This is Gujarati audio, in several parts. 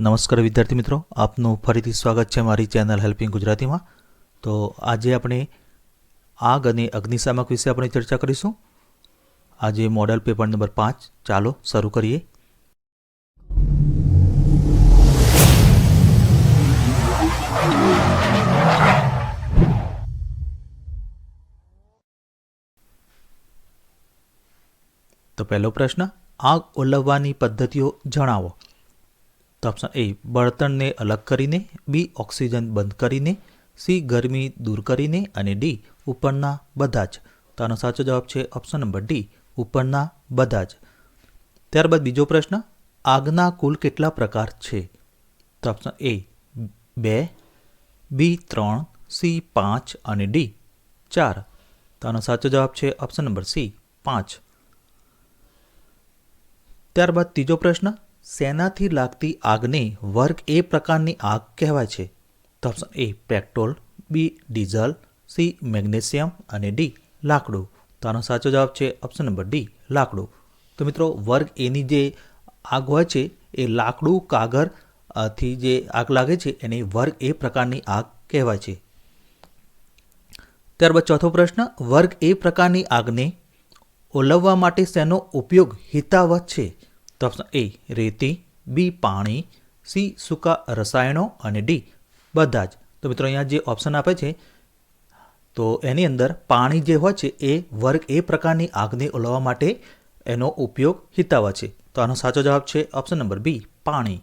નમસ્કાર વિદ્યાર્થી મિત્રો, આપનું ફરીથી સ્વાગત છે મારી ચેનલ હેલ્પિંગ ગુજરાતીમાં. તો આજે આપણે આગ અને અગ્નિશામક વિશે આપણે ચર્ચા કરીશું. આજે મોડલ પેપર નંબર પાંચ, ચાલો શરૂ કરીએ. તો પહેલો પ્રશ્ન, આગ ઓલવવાની પદ્ધતિઓ જણાવો. તો ઓપ્શન એ બળતણને અલગ કરીને બી ઓક્સિજન બંધ કરીને સી ગરમી દૂર કરીને અને ડી ઉપરના બધા જ. તો આનો સાચો જવાબ છે ઓપ્શન નંબર ડી ઉપરના બધા જ. ત્યારબાદ બીજો પ્રશ્ન, આગના કુલ કેટલા પ્રકાર છે? તો ઓપ્શન એ બે બી ત્રણ સી પાંચ અને ડી ચાર. તો આનો સાચો જવાબ છે ઓપ્શન નંબર સી પાંચ. ત્યારબાદ ત્રીજો પ્રશ્ન શેનાથી લાગતી આગને વર્ગ એ પ્રકારની આગ કહેવાય છે. Option A petrol, B diesel, C magnesium અને ડી લાકડું. તો આનો સાચો જવાબ છે ઓપ્શન નંબર ડી લાકડું. તો મિત્રો, વર્ગ એની જે આગ હોય છે, એ લાકડું, કાગળથી જે આગ લાગે છે, એને વર્ગ એ પ્રકારની આગ કહેવાય છે. ત્યારબાદ ચોથો પ્રશ્ન, વર્ગ એ પ્રકારની આગને ઓલવવા માટે શેનો ઉપયોગ હિતાવત છે? તો ઓપ્શન એ રેતી બી પાણી સી સૂકા રસાયણો અને ડી બધા જ. તો મિત્રો અહીંયા જે ઓપ્શન આપે છે, તો એની અંદર પાણી જે હોય છે, એ વર્ગ એ પ્રકારની આગને ઓલવવા માટે એનો ઉપયોગ હિતાવહ છે. તો આનો સાચો જવાબ છે ઓપ્શન નંબર બી પાણી.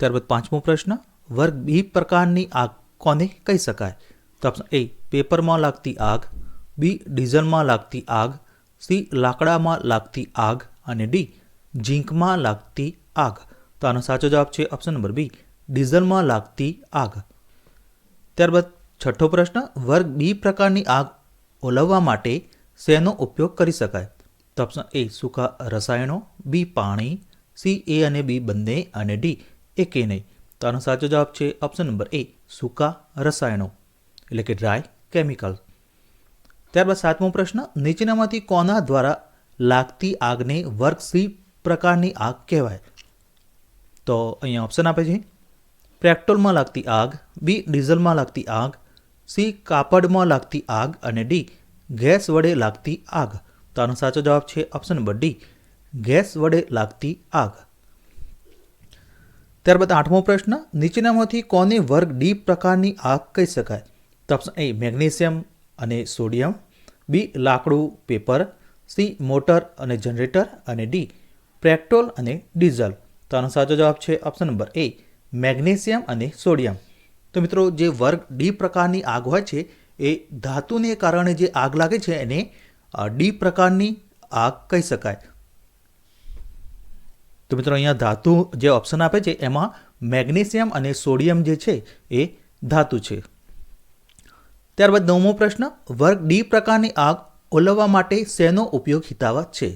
ત્યારબાદ પાંચમો પ્રશ્ન, વર્ગ બી પ્રકારની આગ કોને કહી શકાય? તો ઓપ્શન એ પેપરમાં લાગતી આગ બી ડીઝલમાં લાગતી આગ સી લાકડામાં લાગતી આગ અને ડી ઝીંકમાં લાગતી આગ. તો આનો સાચો જવાબ છે ઓપ્શન નંબર બી ડીઝલમાં લાગતી આગ. ત્યારબાદ છઠ્ઠો પ્રશ્ન, વર્ગ બી પ્રકારની આગ ઓલવવા માટે શેનો ઉપયોગ કરી શકાય? તો ઓપ્શન એ સૂકા રસાયણો બી પાણી સી એ અને બી બંને અને ડી એકે નહીં. તો આનો સાચો જવાબ છે ઓપ્શન નંબર એ સૂકા રસાયણો, એટલે કે ડ્રાય કેમિકલ ત્યારબાદ સાતમો પ્રશ્ન, નીચેનામાંથી કોના દ્વારા લાગતી આગને વર્ગ સી પ્રકારની આગ કહેવાય. તો અહીંયા ઓપ્શન આપે છે. પેટ્રોલમાં લાગતી આગ બી ડીઝલમાં લાગતી આગ સી કાપડમાં લાગતી આગ અને ડી ગેસ વડે લાગતી આગ. તો આનો સાચો જવાબ છે ઓપ્શન નંબર ડી ગેસ વડે લાગતી આગ. ત્યારબાદ આઠમો પ્રશ્ન, નીચેનામાંથી કોને વર્ગ ડી પ્રકારની આગ કહી શકાય? તો ઓપ્શન એ મેગ્નેશિયમ અને સોડિયમ. બી લાકડું, પેપર. સી મોટર અને જનરેટર અને ડી પેટ્રોલ અને ડીઝલ. તો આનો સાચો જવાબ છે ઓપ્શન નંબર એ મેગ્નેશિયમ અને સોડિયમ. તો મિત્રો, જે વર્ગ ડી પ્રકારની આગ હોય છે, એ ધાતુને કારણે જે આગ લાગે છે, એને ડી પ્રકારની આગ કહી શકાય. તો મિત્રો, અહીંયા ધાતુ જે ઓપ્શન આપે છે, એમાં મેગ્નેશિયમ અને સોડિયમ જે છે, એ ધાતુ છે. ત્યારબાદ નવમો પ્રશ્ન, વર્ગ ડી પ્રકારની આગ ઓલવવા માટે શેનો ઉપયોગ હિતાવહ છે?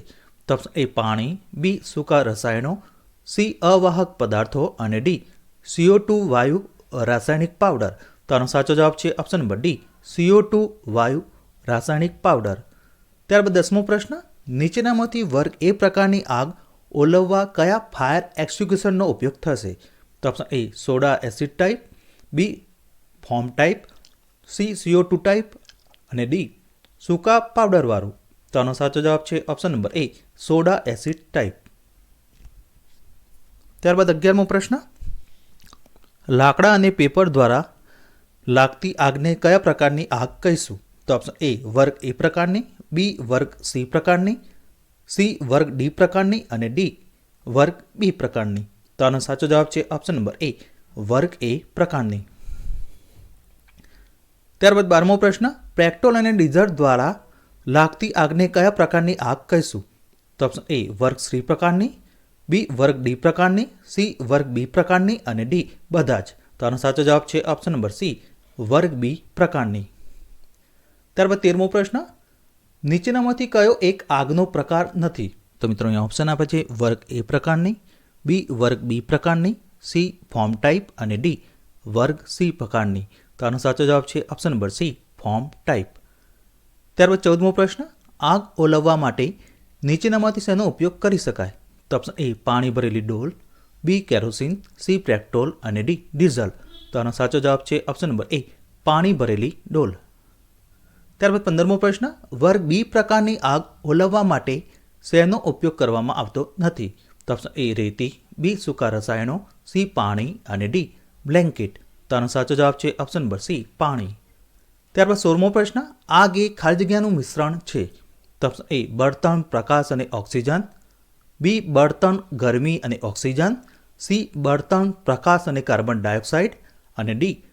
તો ઓપ્શન એ પાણી, બી સૂકા રસાયણો, સી અવાહક પદાર્થો અને ડી સીઓ ટુ વાયુ રાસાયણિક પાવડર. તો આનો સાચો જવાબ છે option number D CO two વાયુ રાસાયણિક પાવડર. ત્યારબાદ દસમો પ્રશ્ન, નીચેનામાંથી વર્ગ એ પ્રકારની આગ ઓલવવા કયા ફાયર એક્સ્ટિગ્યુશનનો ઉપયોગ થશે? તો option A soda acid type B foam type C CO two type અને ડી સૂકા પાવડરવાળું. તો આનો સાચો જવાબ છે option number A soda acid type ત્યારબાદ અગિયારમો પ્રશ્ન. લાકડા અને પેપર દ્વારા લાગતી આગને કયા પ્રકારની આગ કહીશું? તો ઓપ્શન એ વર્ગ એ પ્રકારની બી વર્ગ સી પ્રકારની સી વર્ગ ડી પ્રકારની અને ડી વર્ગ બી પ્રકારની. તો આનો સાચો જવાબ છે ઓપ્શન નંબર એ વર્ગ એ પ્રકારની. ત્યારબાદ બારમો પ્રશ્ન. પેટ્રોલ અને ડીઝલ દ્વારા લાગતી આગને કયા પ્રકારની આગ કહીશું? તો ઓપ્શન એ વર્ગ સી પ્રકારની બી વર્ગ ડી પ્રકારની સી વર્ગ બી પ્રકારની અને ડી બધા જ. તો આનો સાચો જવાબ છે ઓપ્શન નંબર સી વર્ગ બી પ્રકારની. ત્યારબાદ તેરમો પ્રશ્ન, નીચેનામાંથી કયો એક આગનો પ્રકાર નથી? તો મિત્રો, અહીંયા ઓપ્શન આપે છે વર્ગ એ પ્રકારની બી વર્ગ બી પ્રકારની સી ફોર્મ ટાઈપ અને ડી વર્ગ સી પ્રકારની. તો આનો સાચો જવાબ છે option number C foam type ત્યારબાદ ચૌદમો પ્રશ્ન, આગ ઓલવવા માટે નીચેનામાંથી શેનો ઉપયોગ કરી શકાય? તો ઓપ્શન એ પાણી ભરેલી ડોલ બી કેરોસીન સી પેટ્રોલ અને ડી ડીઝલ. તો આનો સાચો જવાબ છે ઓપ્શન નંબર એ પાણી ભરેલી ડોલ. ત્યારબાદ પંદરમો પ્રશ્ન, વર્ગ બી પ્રકારની આગ ઓલવવા માટે શેનો ઉપયોગ કરવામાં આવતો નથી? તો ઓપ્શન એ રેતી. બી સૂકા રસાયણો. સી પાણી અને ડી બ્લેન્કેટ. તો આનો સાચો જવાબ છે ઓપ્શન નંબર સી પાણી. ત્યારબાદ સોળમો પ્રશ્ન આગ એ ખાલી જગ્યાનું મિશ્રણ છે? એ, બળતણ, પ્રકાશ અને ઓક્સિજન. બી, બળતણ, ગરમી અને ઓક્સિજન. સી, બળતણ, પ્રકાશ અને કાર્બન ડાયોક્સાઇડ. અને ડી,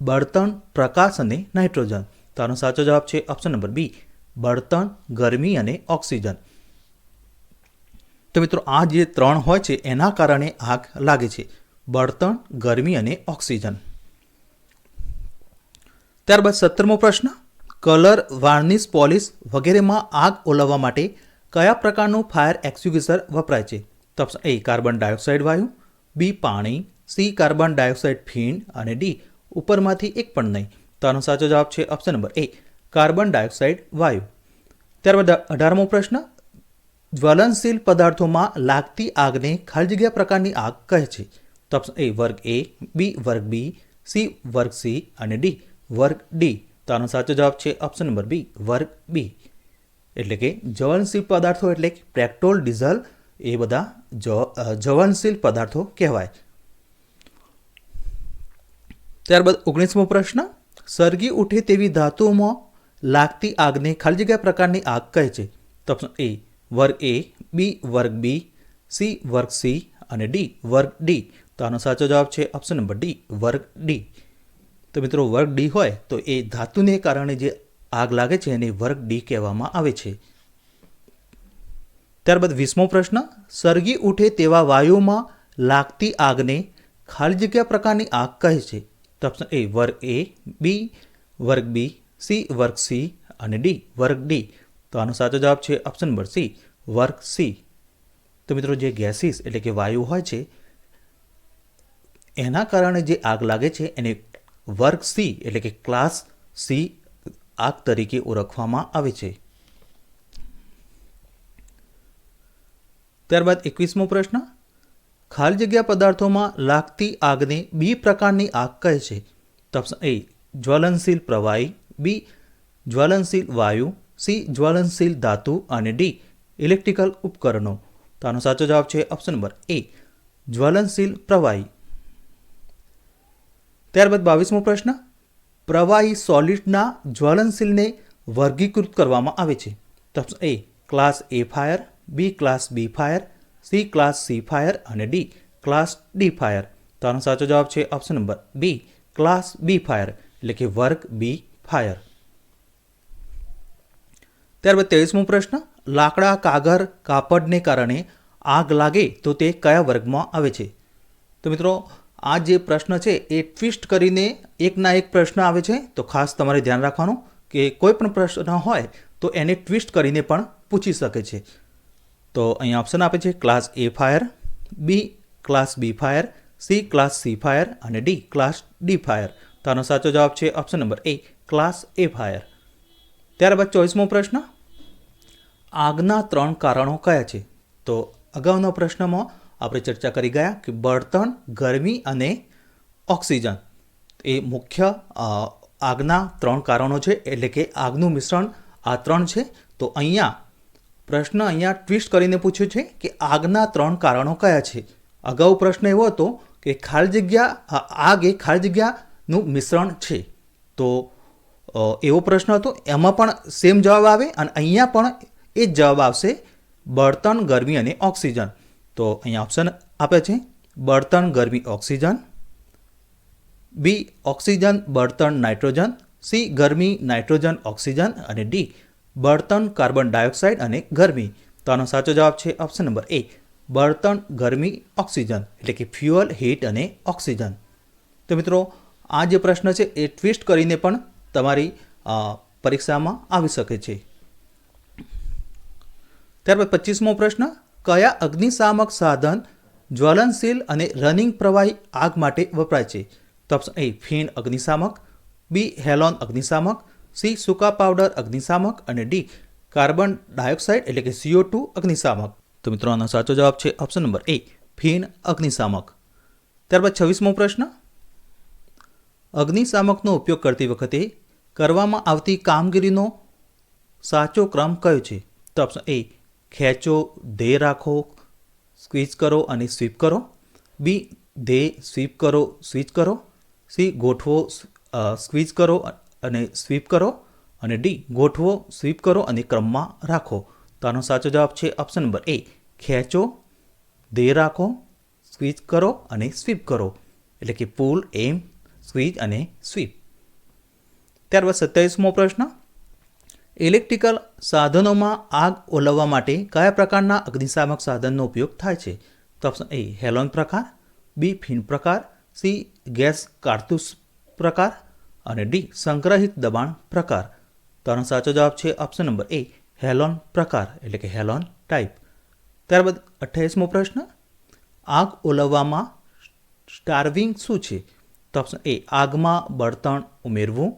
બળતણ, પ્રકાશ અને નાઇટ્રોજન. તો આનો સાચો જવાબ છે ઓપ્શન નંબર બી, બળતણ, ગરમી અને ઓક્સિજન. તો મિત્રો, આ જે ત્રણ હોય છે, એના કારણે આગ લાગે છે. બળતણ, ગરમી અને ઓક્સિજન. ત્યારબાદ સત્તરમો પ્રશ્ન, કલર, વાર્નિશ, પોલિશ વગેરેમાં આગ ઓલવવા માટે કયા પ્રકારનું ફાયર એક્સ્યુગેસર વપરાય છે? તો એ, કાર્બન ડાયોક્સાઇડ વાયુ, બી, પાણી, સી, કાર્બન ડાયોક્સાઇડ ફીણ અને ડી, ઉપરમાંથી એક પણ નહીં. તો આનો સાચો જવાબ છે option number A, carbon dioxide વાયુ. ત્યારબાદ અઢારમો પ્રશ્ન, જ્વલનશીલ પદાર્થોમાં લાગતી આગને ખાલી જગ્યા પ્રકારની આગ કહે છે? તો ઓપ્શન એ, વર્ગ એ, બી, વર્ગ બી, સી, વર્ગ સી અને ડી. વર્ગ ડી તો આનો સાચો જવાબ છે ઓપ્શન નંબર બી વર્ગ બી એટલે કે જ્વલનશીલ પદાર્થો એટલે કે પેટ્રોલ ડીઝલ એ બધા જ- અ, જ્વલનશીલ પદાર્થો કહેવાય. ત્યારબાદ ઓગણીસમો પ્રશ્ન. સળગી ઉઠે તેવી ધાતુઓમાં લાગતી આગને ખાલી જગ્યા પ્રકારની આગ કહે છે. તો ઓપ્શન એ વર્ગ એ બી વર્ગ બી સી વર્ગ સી અને ડી વર્ગ ડી તો આનો સાચો જવાબ છે ઓપ્શન નંબર ડી વર્ગ ડી તો મિત્રો વર્ગ ડી હોય તો એ ધાતુને કારણે જે આગ લાગે છે એને વર્ગ ડી કહેવામાં આવે છે. ત્યારબાદ વીસમો પ્રશ્ન સળગી ઉઠે તેવા વાયુમાં લાગતી આગને ખાલી જગ્યા પ્રકારની આગ કહે છે. તો ઓપ્શન એ વર્ગ એ બી વર્ગ બી સી વર્ગ સી અને ડી વર્ગ ડી તો આનો સાચો જવાબ છે ઓપ્શન નંબર સી વર્ગ સી તો મિત્રો જે ગેસીસ એટલે કે વાયુ હોય છે, એના કારણે જે આગ લાગે છે એને વર્ગ સી એટલે કે ક્લાસ સી આગ તરીકે ઓળખવામાં આવે છે. ત્યારબાદ એકવીસમો પ્રશ્ન. ખાલી જગ્યા પદાર્થોમાં લાગતી આગને બી પ્રકારની આગ કહે છે. ઓપ્શન એ જ્વલનશીલ પ્રવાહી, બી જ્વલનશીલ વાયુ, સી જ્વલનશીલ ધાતુ અને ડી ઇલેક્ટ્રિકલ ઉપકરણો. તો આનો સાચો જવાબ છે ઓપ્શન નંબર એ, જ્વલનશીલ પ્રવાહી. ત્યારબાદ બાવીસમો પ્રશ્ન, પ્રવાહી સોલિડના જ્વલનશીલને વર્ગીકૃત કરવામાં આવે છે. Option A class A fire B class B fire C class C fire અને ડી ક્લાસ ડી ફાયર તો આનો સાચો જવાબ છે option number B class B fire એટલે કે વર્ગ બી ફાયર ત્યારબાદ ત્રેવીસમો પ્રશ્ન, લાકડા, કાગળ, કાપડને કારણે આગ લાગે તો તે કયા વર્ગમાં આવે છે? તો મિત્રો આ જે પ્રશ્ન છે, એ ટ્વિસ્ટ કરીને એકના એક પ્રશ્ન આવે છે. તો ખાસ તમારે ધ્યાન રાખવાનું કે કોઈ પણ પ્રશ્ન હોય, તો એને ટ્વિસ્ટ કરીને પણ પૂછી શકે છે. તો અહીં ઓપ્શન આપે છે class A fire B class B fire C class C fire અને ડી ક્લાસ ડી ફાયર તો આનો સાચો જવાબ છે option number A class A fire ત્યારબાદ ચોવીસમો પ્રશ્ન, આગના ત્રણ કારણો કયા છે? તો અગાઉના પ્રશ્નમાં આપણે ચર્ચા કરી ગયા કે બળતણ, ગરમી અને ઓક્સિજન. એ મુખ્ય આગના ત્રણ કારણો છે. એટલે કે આગનું મિશ્રણ આ ત્રણ છે. તો અહીંયા પ્રશ્ન અહીંયા ટ્વિસ્ટ કરીને પૂછ્યો છે કે આગના ત્રણ કારણો કયા છે. અગાઉ પ્રશ્ન એવો હતો કે ખાલી જગ્યા આગ એ ખાલી જગ્યાનું મિશ્રણ છે. તો એવો પ્રશ્ન હતો. એમાં પણ સેમ જવાબ આવે અને અહીંયા પણ એ જ જવાબ આવશે. બળતણ, ગરમી અને ઓક્સિજન. તો અહીંયા ઓપ્શન આપે છે. બળતણ, ગરમી, ઓક્સિજન. બી ઓક્સિજન, બળતણ, નાઇટ્રોજન. સી ગરમી, નાઇટ્રોજન, ઓક્સિજન. અને ડી બળતણ, કાર્બન ડાયોક્સાઇડ અને ગરમી. તો આનો સાચો જવાબ છે ઓપ્શન નંબર એ બળતણ, ગરમી, ઓક્સિજન. એટલે કે ફ્યુઅલ હીટ અને ઓક્સિજન તો મિત્રો, આ જે પ્રશ્ન છે એ ટ્વિસ્ટ કરીને પણ તમારી પરીક્ષામાં આવી શકે છે. ત્યારબાદ પચીસમો પ્રશ્ન કયા અગ્નિશામક સાધન જ્વલનશીલ અને રનિંગ પ્રવાહી આગ માટે વપરાય છે? તો ઓપ્શન એ ફીણ અગ્નિશામક બી હેલોન અગ્નિશામક સી સૂકા પાવડર અગ્નિશામક અને ડી કાર્બન ડાયોક્સાઇડ એટલે કે સીઓ ટુ અગ્નિશામક. તો મિત્રો, આનો સાચો જવાબ છે ઓપ્શન નંબર એ ફીણ અગ્નિશામક. ત્યારબાદ છવ્વીસમો પ્રશ્ન. અગ્નિશામકનો ઉપયોગ કરતી વખતે કરવામાં આવતી કામગીરીનો સાચો ક્રમ કયો છે? તો ઓપ્શન એ ખેંચો, ધે રાખો, સ્વિચ કરો અને સ્વીપ કરો. બી, ધે સ્વીપ કરો, સ્વિચ કરો. સી, ગોઠવો સ્વિચ કરો અને સ્વીપ કરો. અને ડી, ગોઠવો, સ્વીપ કરો અને ક્રમમાં રાખો. તો આનો સાચો જવાબ છે ઓપ્શન નંબર એ, ખેંચો દે રાખો, સ્વિચ કરો અને સ્વીપ કરો. એટલે કે પુલ, એમ, સ્વિચ અને સ્વીપ. ત્યારબાદ સત્યાવીસમો પ્રશ્ન. ઇલેક્ટ્રિકલ સાધનોમાં આગ ઓલવવા માટે કયા પ્રકારના અગ્નિશામક સાધનનો ઉપયોગ થાય છે? તો ઓપ્શન એ હેલોન પ્રકાર બી ફિન પ્રકાર સી ગેસ કારતૂસ પ્રકાર, અને ડી સંગ્રહિત દબાણ પ્રકાર. તો સાચો જવાબ છે ઓપ્શન નંબર એ હેલોન પ્રકાર, એટલે કે હેલોન ટાઈપ ત્યારબાદ અઠ્યાવીસમો પ્રશ્ન, આગ ઓલવવામાં સ્ટાર્વિંગ શું છે? તો ઓપ્શન એ આગમાં બળતણ ઉમેરવું.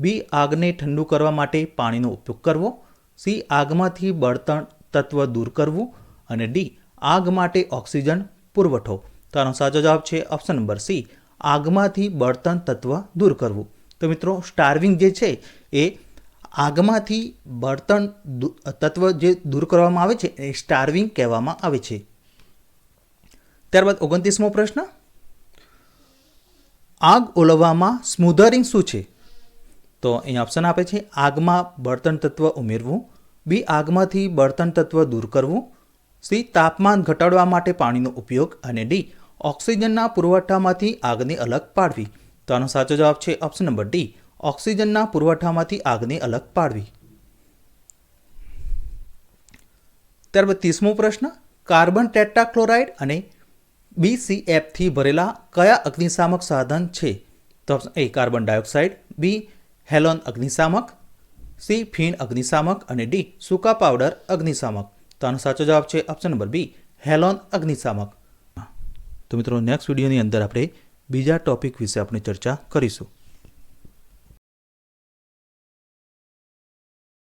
બી આગને ઠંડુ કરવા માટે પાણીનો ઉપયોગ કરવો, સી આગમાંથી બળતણ તત્વ દૂર કરવું અને ડી આગ માટે ઓક્સિજન પુરવઠો. તો આનો સાચો જવાબ છે ઓપ્શન નંબર સી, આગમાંથી બળતણ તત્વ દૂર કરવું. તો મિત્રો, સ્ટાર્વિંગ જે છે એ આગમાંથી બળતણ તત્વ જે દૂર કરવામાં આવે છે એ સ્ટાર્વિંગ કહેવામાં આવે છે. ત્યારબાદ ઓગણત્રીસમો પ્રશ્ન. આગ ઓલવવામાં સ્મૂધરિંગ શું છે? તો અહીં ઓપ્શન આપે છે આગમાં બળતણ તત્વ ઉમેરવું, બી આગમાંથી બળતણ તત્વ દૂર કરવું, સી તાપમાન ઘટાડવા માટે પાણીનો ઉપયોગ, અને ડી ઓક્સિજનના પુરવઠામાંથી આગને અલગ પાડવી. તો આનો સાચો જવાબ છે ઓપ્શન નંબર ડી, ઓક્સિજનના પુરવઠામાંથી આગને અલગ પાડવી. ત્યારબાદ ત્રીસમો પ્રશ્ન, કાર્બન ટેટ્રાક્લોરાઇડ અને બીસીએફથી ભરેલા કયા અગ્નિશામક સાધન છે? તો A carbon dioxide, B halon અગ્નિશામક, C ફીણ અગ્નિશામક અને ડી સૂકા પાવડર અગ્નિશામક. તો આનો સાચો જવાબ છે ઓપ્શન નંબર બી હેલોન અગ્નિશામક. તો મિત્રો નેક્સ્ટ વિડીયોની અંદર આપણે બીજા ટોપિક વિશે આપણે ચર્ચા કરીશું.